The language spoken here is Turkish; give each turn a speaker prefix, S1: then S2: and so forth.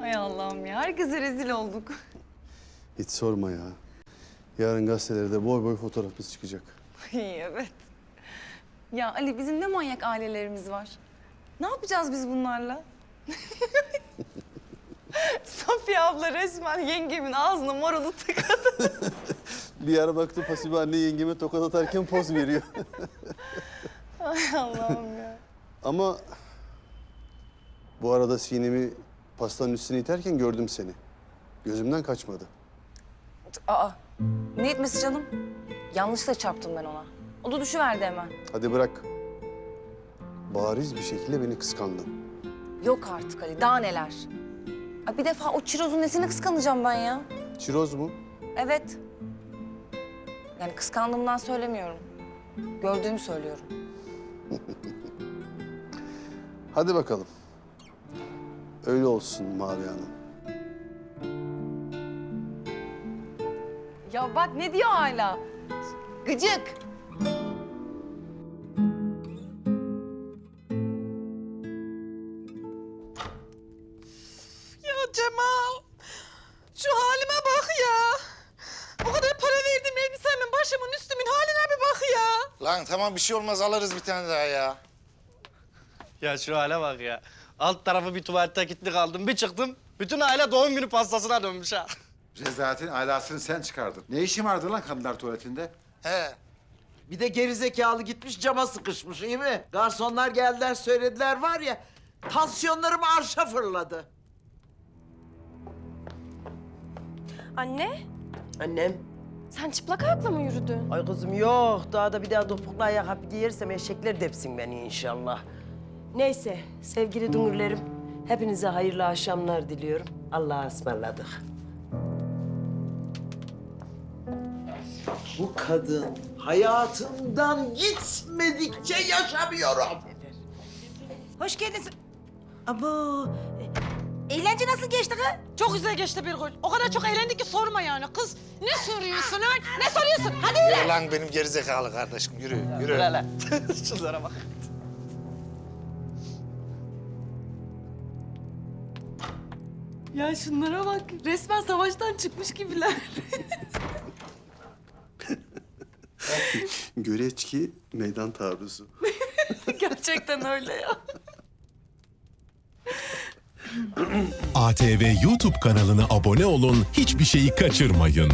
S1: Hay Allah'ım ya. Herkese rezil olduk.
S2: Hiç sorma ya. Yarın gazetelerde boy boy fotoğrafımız çıkacak.
S1: Ay, evet. Ya Ali bizim ne manyak ailelerimiz var. Ne yapacağız biz bunlarla? Safiye abla resmen yengemin ağzına marulu tıkadı.
S2: Bir ara baktım Hasibe anne yengeme tokat atarken poz veriyor.
S1: Ay Allah'ım ya.
S2: Ama bu arada sinemi pastanın üstüne iterken gördüm seni. Gözümden kaçmadı.
S1: Aa, ne etmesi canım? Yanlışla çarptım ben ona. O da düşüverdi hemen.
S2: Hadi bırak. Bariz bir şekilde beni kıskandın.
S1: Yok artık Ali, daha neler? Ay bir defa o çirozun nesini kıskanacağım ben ya?
S2: Çiroz mu?
S1: Evet. Yani kıskandığımdan söylemiyorum. Gördüğümü söylüyorum.
S2: Hadi bakalım. Öyle olsun Mavi Hanım.
S1: Ya bak ne diyor hala? Gıcık.
S3: Ya Cemal, şu halime bak ya. O kadar para verdim elbisemin, başımın, üstümün haline bir bak ya.
S4: Lan tamam bir şey olmaz alırız bir tane daha ya.
S5: Ya şu hale bak ya. Alt tarafı bir tuvalete gitti kaldım. Bir çıktım. Bütün aile doğum günü pastasına dönmüş ha.
S6: Rezaletin alasını sen çıkardın. Ne işin vardı lan kadınlar tuvaletinde?
S4: He.
S7: Bir de gerizekalı gitmiş cama sıkışmış iyi mi? Garsonlar geldiler söylediler var ya tansiyonlarım arşa fırladı.
S8: Anne,
S7: Annem.
S8: sen çıplak ayakla mı yürüdün?
S7: Ay kızım yok daha da bir daha topuklu ayakkabı giyersem eşekler depsin beni inşallah. Neyse sevgili dungurlarım hepinize hayırlı akşamlar diliyorum. Allah'a ısmarladık. Bu kadın hayatımdan gitmedikçe yaşamıyorum.
S9: Hoş geldiniz. Abo. Eğlence nasıl geçti kız?
S3: Çok güzel geçti bir gün. O kadar çok eğlendik ki sorma yani. Kız ne soruyorsun ha? Ne soruyorsun? Hadi yürü.
S4: Yürü lan benim gerizekalı kardeşim yürü yürü.
S5: Şunlara bak.
S1: Ya şunlara bak. Resmen savaştan çıkmış gibiler.
S2: Göreçki meydan taarruzu.
S1: Gerçekten öyle ya.
S10: ATV YouTube kanalına abone olun, hiçbir şeyi kaçırmayın.